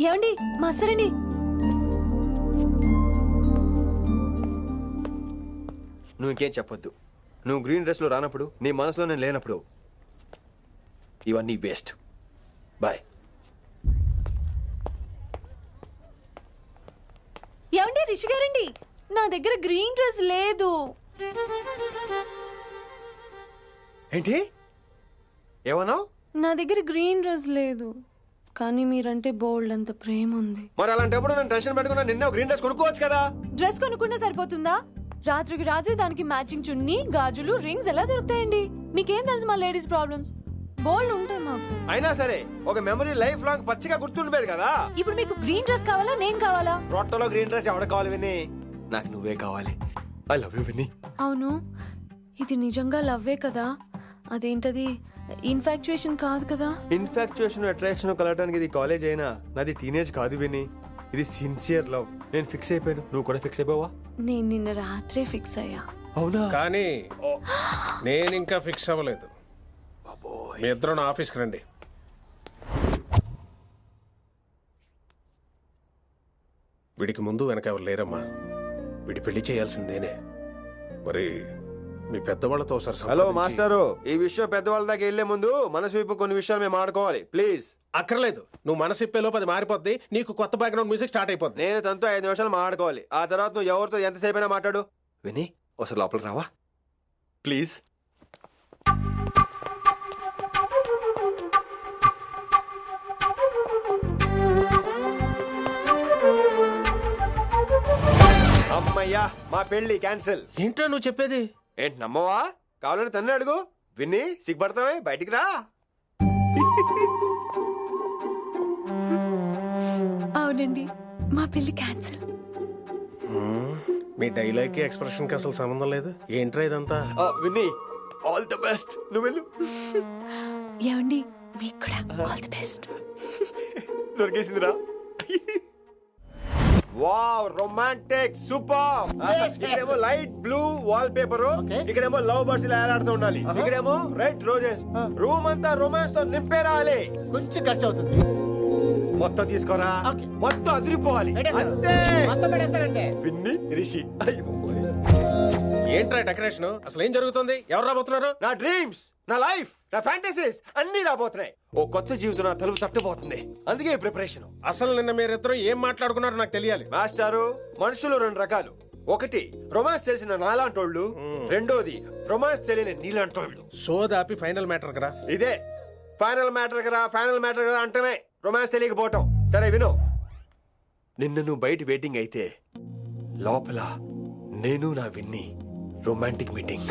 ఏమండి మాస్టర్ అండి నువ్వు ఇంకేం చెప్పొద్దు. నువ్వు గ్రీన్ డ్రెస్లో రానప్పుడు నీ మనసులో నేను లేనప్పుడు ఇవన్నీ వేస్ట్. బాయ్. ఏమండి రిషి గారండి? నా దగ్గర గ్రీన్ డ్రెస్ లేదు. ఏంటి? ఏమన్నావు? నా దగ్గర గ్రీన్ డ్రెస్ లేదు. కానీ మీరంటే బోల్డ్ అంత ప్రేమ ఉంది మరి అలాంటప్పుడు నేను టెన్షన్ పెట్టుకున్నా నిన్న గ్రీన్ డ్రెస్ కొనుక్కోవచ్చు కదా? డ్రెస్ కొనుక్కుంటే సరిపోతుందా? రాత్రికి రాత్రి దానికి మ్యాచింగ్ చున్నీ గాజులు రింగ్స్ ఎలా దొరుకుతాయండి? మీకేం తెలుసు మా లేడీస్ ప్రాబ్లమ్స్? బోల్డ్ ఉంటాయి మాకు. అయినా సరే ఒక మెమరీ లైఫ్ లాంగ్ పచ్చిగా గుర్తుండిపోయేది కదా? ఇప్పుడు మీకు గ్రీన్ డ్రెస్ కావాలా నేను కావాలా? రొట్టలో గ్రీన్ డ్రెస్ ఎవడ కావాలి విని నాకు నువ్వే కావాలి. ఐ లవ్ యూ విని అవును. ఇది నిజంగా లవ్వే కదా? అదేంటది? ఇన్ఫాక్చుయేషన్ కాదు కదా? ఇన్ఫాక్చుయేషన్ అట్రాక్షన్ కలగడానికి ఇది కాలేజ్ అయినా? నాది టీనేజ్ కాదు విని. ఇది సిన్సియర్ లవ్. నేను ఫిక్స్ అయిపోయాను. నువ్వు కూడా ఫిక్స్ అయిపోవా? నేను నిన్న రాత్రే ఫిక్స్ అయ్యా. అవునా? కానీ నేను ఇంకా ఫిక్స్ అవ్వలేదు. మీ ఇద్దరు నా ఆఫీస్కి రండి. వీడికి ముందు వెనక ఎవరు లేరమ్మా? వీడి పెళ్ళి చేయాల్సిందేనే. మరి మీ పెద్దవాళ్ళతో ఒకసారి హలో మాస్టారు. ఈ విషయం పెద్దవాళ్ళ దాకా వెళ్ళే ముందు మనసు వైపు కొన్ని విషయాలు మేము ఆడుకోవాలి. ప్లీజ్. అక్కర్లేదు. నువ్వు మనసు ఇప్పేలోపు అది మారిపోద్ది. నీకు కొత్త బ్యాక్గ్రౌండ్ మ్యూజిక్ స్టార్ట్ అయిపోద్ది. నేను తనతో ఐదు నిమిషాలు మాట్లాడుకోవాలి. ఆ తర్వాత నువ్వు ఎవరితో ఎంతసేపు అయినా మాట్లాడు. విని ఒకసారి లోపలికి రావా? ప్లీజ్ అమ్మయ్యా మా పెళ్ళి క్యాన్సిల్. ఏంటో నువ్వు చెప్పేది? ఏంటి నమ్మవా? కావాలని తన్నే అడుగు. విన్ని సిగ్గుపడతావే? బయటికి రా. అవునండి. మా పెళ్ళి క్యాన్సిల్. మీ డైలాగ్కి ఎక్స్ప్రెషన్కి అసలు సంబంధం లేదు. ఏంట్రా ఇదంతా? ఆ, విన్ని ఆల్ ద బెస్ట్. నువ్వు వెళ్ళు. ఏమండి? మీకు కూడా ఆల్ ది బెస్ట్. దొరికేసిందిరా. వావ్ రొమాంటిక్ సూపర్ ఇక్కడేమో లైట్ బ్లూ వాల్ పేపర్ ఇక్కడేమో లవ్ బర్డ్స్ ఇలా ఏలాడుతూ ఉండాలి. ఇక్కడేమో రెడ్ రోజెస్ రూమ్ అంతా రొమాన్స్తో నింపే రావాలి. కొంచెం ఖర్చు అవుతుంది. మొత్తం తీసుకోరా. మొత్తం అదిరిపోవాలి. అంతే. మొత్తం పెట్టేస్తానంతే విన్ని రిషి. అయ్యో. ఏంట్రా డెకరేషన్? అసలు ఏం జరుగుతుంది? ఎవరు రాబోతున్నారు? నా డ్రీమ్స్ నా లైఫ్ నా ఫ్యాంటసీస్ అన్ని రాబోతున్నాయి. ఓ కొత్త జీవితం నా తలుపు తట్టబోతుంది. అందుకే ప్రిపరేషన్. అసలు నిన్న మీరిద్దరు ఏం మాట్లాడుకున్నారో నాకు తెలియాలి. మాస్టారు మనుషులు రెండు రకాలు. ఒకటి రొమాన్స్ తెలిసిన నాలాంటోళ్ళు. రెండోది రొమాన్స్ తెలియని నీలాంటోళ్ళు. షో దాపి ఫైనల్ మ్యాటర్ కదా? ఇదే. ఫైనల్ మ్యాటర్ కదా ఫైనల్ మ్యాటర్ కదా అంటమే. రొమాన్స్ తెలియకపోవటం. సరే విను. నిన్న నువ్వు బయట వెయిటింగ్ అయితే లోపల నేను నా విన్ని. రొమాంటిక్ మీటింగ్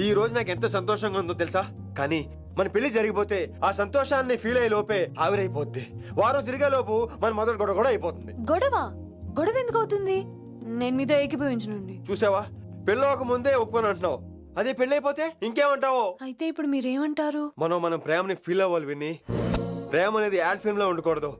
ఈ రోజు నాకు ఎంత సంతోషంగా ఉందో తెలుసా? కానీ మన పెళ్ళి జరిగిపోతే ఆ సంతోషాన్ని ఫీల్ అయ్యే లోపే ఆవిరైపోద్ది. వారం తిరిగే లోపు మన మొదటి గొడవ కూడా అయిపోతుంది. గొడవ? గొడవ ఎందుకు అవుతుంది? నేను మీతో ఏకీభవించనండి. చూసావా? పెళ్ళవక ముందే ఒప్పుకొని అంటున్నావు. అదే పెళ్ళైపోతే ఇంకేమంటావు? అయితే ఇప్పుడు మీరేమంటారు? మనం మనం ప్రేమని ఫీల్ అవ్వాలి విని. ప్రేమ అనేది యాడ్ ఫిల్మ్లో ఉండకూడదు.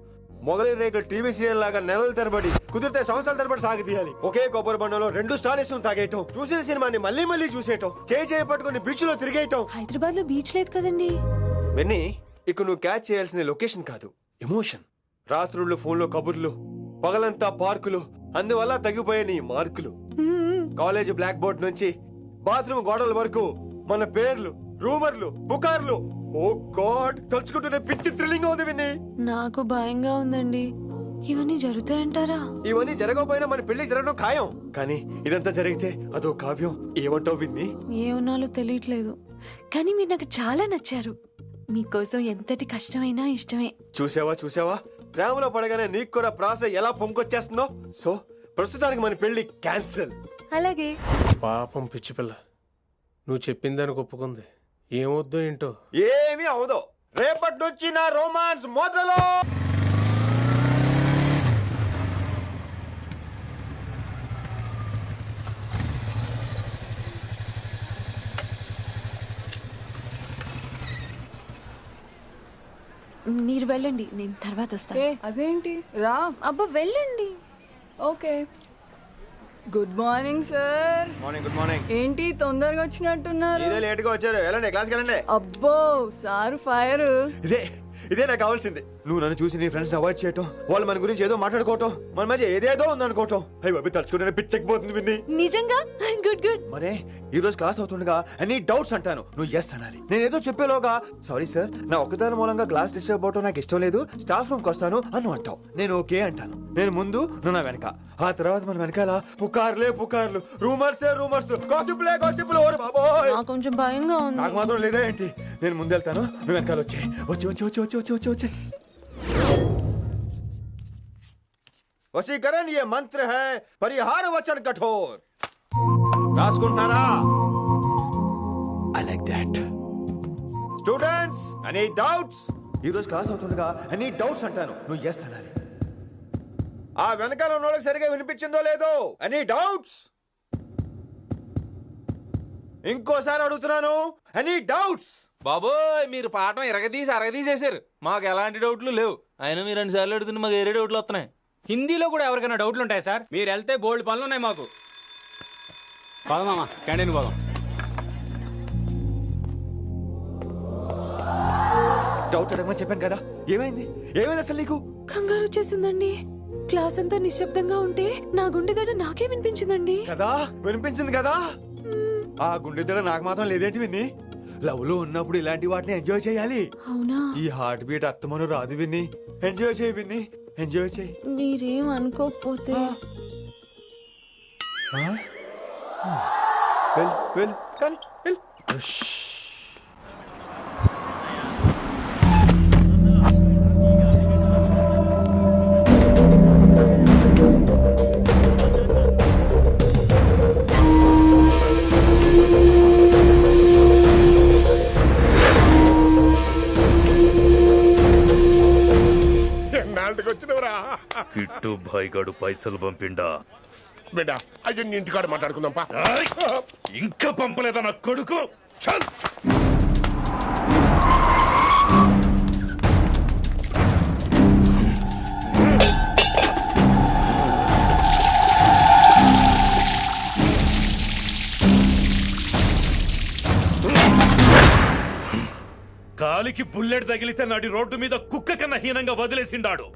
మొగలి రేకులు టీవీ సీరియల్ లాగా నెలల తరబడి కుదిరితే సంవత్సరాల తరబడి సాగి తీయాలి ఒకే కొబ్బరి బండలో రెండు స్టాలిస్ తాగేయటం చూసిన సినిమాని మళ్ళీ మళ్ళీ చూసేయటం చేయి చేయి పట్టుకుని బీచ్లో తిరిగేయటం. హైదరాబాద్లో బీచ్ లేదు కదండి. విన్ని ఇక నువ్వు క్యాచ్ చేయాల్సిన లొకేషన్ కాదు ఎమోషన్ రాత్రుళ్ళు ఫోన్లో కబుర్లు పగలంతా పార్కులు అందువల్ల తగ్గిపోయే నీ మార్కులు. కాలేజ్ బ్లాక్ బోర్డ్ నుంచి బాత్రూమ్ గోడల వరకు మన పేర్లు రూమర్లు పుకార్లు ఓ గాడ్ తలుచుకుంటూనే పిచ్చి థ్రిల్లింగ్ అవుతుంది విన్ని. నాకు భయంగా ఉందండి. ఇవన్నీ జరుగుతాయంటారా? ఇవన్నీ జరగకపోయినా మన పెళ్ళి జరగడం ఖాయం. కానీ ఇదంతా జరిగితే అదో కావ్యం. ఏమంటావు విన్ని? ఏమన్నాలో తెలియట్లేదు. కానీ మీరు నాకు చాలా నచ్చారు. మీకోసం ఎంతటి కష్టమైనా ఇష్టమే. చూసావా చూసావా? ప్రేమలో పడగానే నీకు కూడా ప్రాస ఎలా పొంకొచ్చేస్తుందో సో ప్రస్తుతానికి మన పెళ్ళి క్యాన్సిల్ అలాగే. పాపం పిచ్చి పిల్ల. నువ్వు చెప్పిందానికి ఒప్పుకుంది. ఏమొద్దు ఏంటో? ఏమీ అవదో. రేపటి నుంచి నా రోమాన్స్ మొదలు! మీరు వెళ్ళండి నేను తర్వాత వస్తాను. ఏ అదేంటి? రా. అబ్బా వెళ్ళండి. Okay. Good morning sir morning good morning ఏంటి తొందరగా వచ్చినట్టున్నారు? లేట్గా వచ్చారు. వెళ్ళండి క్లాస్కి వెళ్ళండి. అబ్బో సార్ ఫైర్ ఇదే ఇదే నాకు కావాల్సింది. నువ్వు నన్ను చూసి నీ ఫ్రెండ్స్ అవాయిడ్ చేయటం వాళ్ళు మన గురించి ఏదో మాట్లాడుకోవటం మన మధ్య ఏదేదో ఉందనుకోవటం. అయ్యి బాబు తలుచుకుంటే పిచ్చెక్కిపోతుంది విన్ని. నిజంగా? Good good. మరే ఈ రోజు క్లాస్ అవుతుండగా అన్ని డౌట్స్ అంటాను. నువ్వు ఎస్ అనాలి. నేను ఏదో చెప్పేలోగా సారీ సార్ నా ఒక్కదాని మూలంగా క్లాస్ డిస్టర్బ్ అవటం నాకు ఇష్టం లేదు. స్టాఫ్ రూమ్ వస్తాను అని అంటావు. నేను ఓకే అంటాను. నేను ముందు నువ్వు నా వెనక. ఆ తర్వాత మన వెనకాల పుకార్లే పుకార్లు. రూమర్సే రూమర్స్ గాసిప్లే గాసిప్లు ఓరి బాబోయ్. నాకు కొంచెం భయంగా ఉంది. నాకు మాత్రం లేదా ఏంటి? నేను ముందు వెళ్తాను నువ్వు వెనకాల వచ్చే వచ్చి వచ్చి వచ్చి వచ్చి వచ్చి వచ్చి వచ్చి వశీకరణ మంత్ర है పరిహార వచన కఠోర్ రాసుకుంటున్నారా I like that students any doubts ఈ రోజు క్లాస్ అవుతుండగా ఎనీ డౌట్స్ అంటాను. నువ్వు ఎస్ అనాలి. ఆ వెనకాల ఉన్న వాళ్ళకి సరిగా వినిపించిందో లేదో? ఎనీ డౌట్స్ ఇంకోసారి అడుగుతున్నాను. ఎనీ డౌట్స్ బాబోయ్ మీరు పాఠం ఎరగదీసి అరగదీసేశారు. మాకు ఎలాంటి డౌట్లు లేవు. అయినా మీరు రెండు సార్లు అడుగుతుంటే మాకు వేరే డౌట్లు వస్తున్నాయి. హిందీలో కూడా ఎవరికైనా డౌట్లు ఉంటాయి సార్? మీరు వెళ్తే బోల్డ్ పనులు ఉన్నాయి మాకు. పదమామా క్యాంటీన్ పోదాం. డౌట్ అడగమని చెప్పాను కదా. ఏమైంది? ఏమైంది అసలు నీకు? కంగారు వచ్చేసిందండి. క్లాస్ అంతా నిశ్శబ్దంగా ఉంటే నా గుండె దడ నాకే వినిపించిందండి. కదా? వినిపించింది కదా? ఆ గుండె దడ నాకు మాత్రం లేదేంటి విన్ని? లవ్లో ఉన్నప్పుడు ఇలాంటి వాటిని ఎంజాయ్ చేయాలి. అవునా? ఈ హార్ట్ బీట్ అత్తమను రాదు విన్ని. ఎంజాయ్ చేయి విన్ని. ఎంజాయ్ చేయి. మీరేం అనుకోకపోతే. వెల్ వెల్ కానీ వెల్ భాయ్గాడు పైసలు పంపిండా? బిడ్డ అయ్యో నీ ఇంటికాడ మాట్లాడుకుందాం పా! ఇంకా పంపలేదా నా కొడుకు? చల్! కాలికి బుల్లెట్ తగిలితే నాటి రోడ్డు మీద కుక్క కన్నా హీనంగా వదిలేసిండాడు.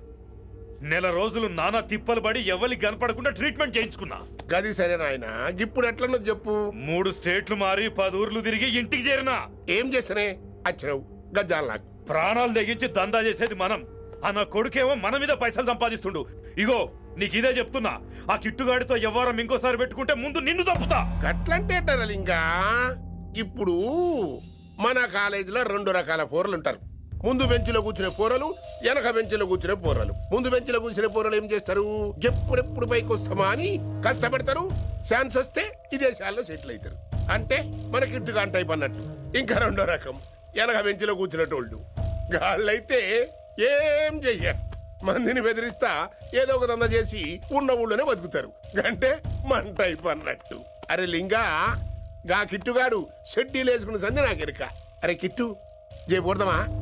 నెల రోజులు నానా తిప్పలు పడి ఎవరికి కనపడకుండా ట్రీట్మెంట్ చేయించుకున్నా. గది సరే నాయన ఇప్పుడు ఎట్లనో చెప్పు. మూడు స్టేట్లు మారి పది ఊర్లు తిరిగి ఇంటికి చేరినా. ఏం చేస్తనే వచ్చినావు గజ్జాల నాకు. ప్రాణాలు తెగించి దందా చేసేది మనం. ఆ నా కొడుకేమో మన మీద పైసలు సంపాదిస్తుండు. ఇగో నీకు ఇదే చెప్తున్నా. ఆ కిట్టుగాడితో ఎవరం ఇంకోసారి పెట్టుకుంటే ముందు నిన్ను చంపుతా. గట్లంటే ఇంకా ఇప్పుడు మన కాలేజీలో రెండు రకాల పోరలు ఉంటారు ముందు బెంచ్లో కూర్చునే పోరలు వెనక బెంచ్లో కూర్చునే పోరలు. ముందు బెంచ్లో కూర్చునే పోరలు ఏం చేస్తారు? ఎప్పుడెప్పుడు పైకి వస్తామా అని కష్టపడతారు. ఛాన్స్ వస్తే విదేశాల్లో సెటిల్ అవుతారు. అంటే మనకి ఇట్టుగా టైప్ అన్నట్టు ఇంకా రెండో రకం వెనక బెంచ్లో కూర్చునేటోళ్ళు. గాళ్ళైతే ఏం చెయ్య మందిని బెదిరిస్తా ఏదో ఒక దంద చేసి ఉన్న ఊళ్ళోనే బతుకుతారు. అంటే మన టైప్ అన్నట్టు అరే లింగా గా కిట్టుగాడు షెడ్డీలు వేసుకున్న సంది నాకెరక. అరే కిట్టు చేయకూడదమా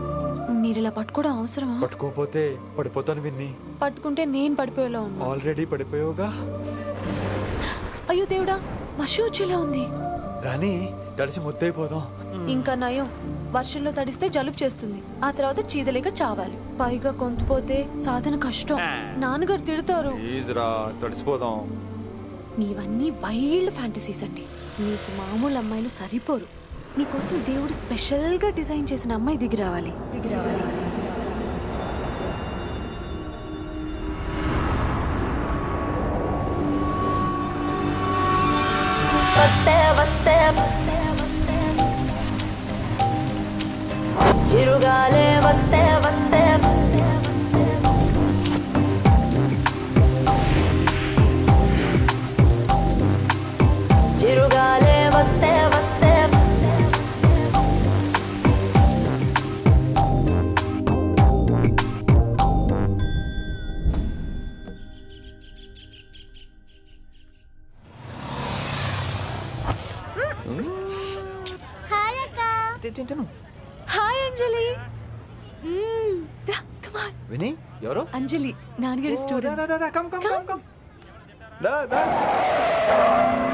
మీరు ఇలా పట్టుకోవడం అవసరమా? పట్టుకోపోతే పడిపోతాను విన్ని. పట్టుకుంటే నేను పడిపోయేలా ఉన్నా. ఆల్రెడీ పడిపోయావుగా. అయ్యో దేవుడా వర్షం వచ్చేలా ఉంది. రాని తడిసి ముద్దైపోదాం ఇంకా నయం. వర్షంలో తడిస్తే జలుబు చేస్తుంది. ఆ తర్వాత చీదలేక చావాలి. పైగా కొంతపోతే సాధన కష్టం. నాన్నగారు తిడతారు. ప్లీజ్ రా తడిసిపోదాం. మీవన్నీ వైల్డ్ ఫ్యాంటసీస్ అండి. మీకు మామూలు అమ్మాయిలు సరిపోరు. మీకోసం దేవుడు స్పెషల్గా డిజైన్ చేసిన అమ్మాయి దిగి రావాలి. దిగి రావాలి. వస్తే వస్తే చిరుగాలే వస్తే వస్తే. చిరుగాలే వస్తే on. విని ఎవరు? అంజలి నాన్నగారి student. Come come come. Come. దా దా.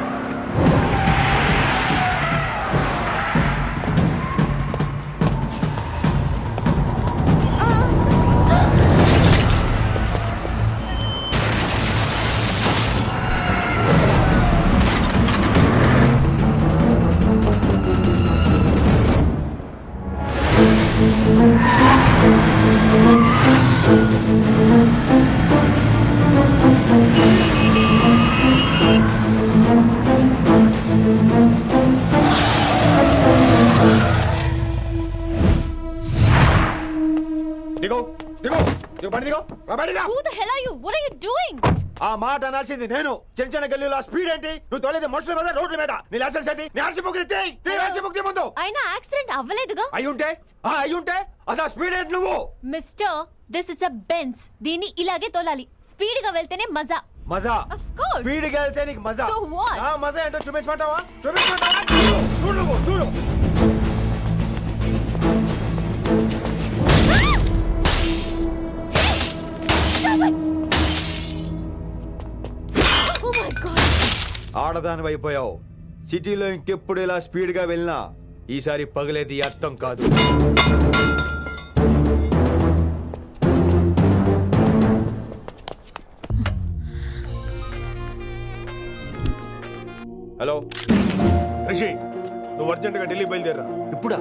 ఆ మాట అనాల్సింది నేను. చిన్న చిన్న గల్లీలో స్పీడ్ ఏంటి? నువ్వు తోలేదు మనుషుల మీద రోడ్ల మీద. నీ లైసెన్స్ ఏంటి? నీ ఆర్సీ బుక్ ఆర్సీ బుక్ ముందు. అయినా యాక్సిడెంట్ అవ్వలేదుగా? అయి ఉంటే ఆ అయి ఉంటే అసలు స్పీడ్ ఏంటి నువ్వు? Mister this is a Benz దీన్ని ఇలాగే తోలాలి. స్పీడ్గా వెళ్తేనే మజా. మజా. Of course. స్పీడ్గా వెళ్తే నీకు మజా. So what? ఆ మజా ఏంటో చూపించమంటావా? చూపించమంటావా? ఆడదానివైపోయావు సిటీలో ఇంకెప్పుడు ఇలా స్పీడ్గా వెళ్ళినా ఈసారి పగలేది అర్థం కాదు. హలో. రిషి నువ్వు అర్జెంటుగా ఢిల్లీ బయలుదేరా ఇప్పుడా?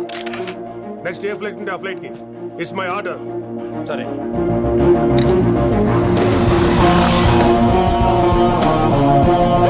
నెక్స్ట్ ఏ ఫ్లైట్ ఉంటే ఆ ఫ్లైట్కి ఇట్స్ మై ఆర్డర్ సరే. Oh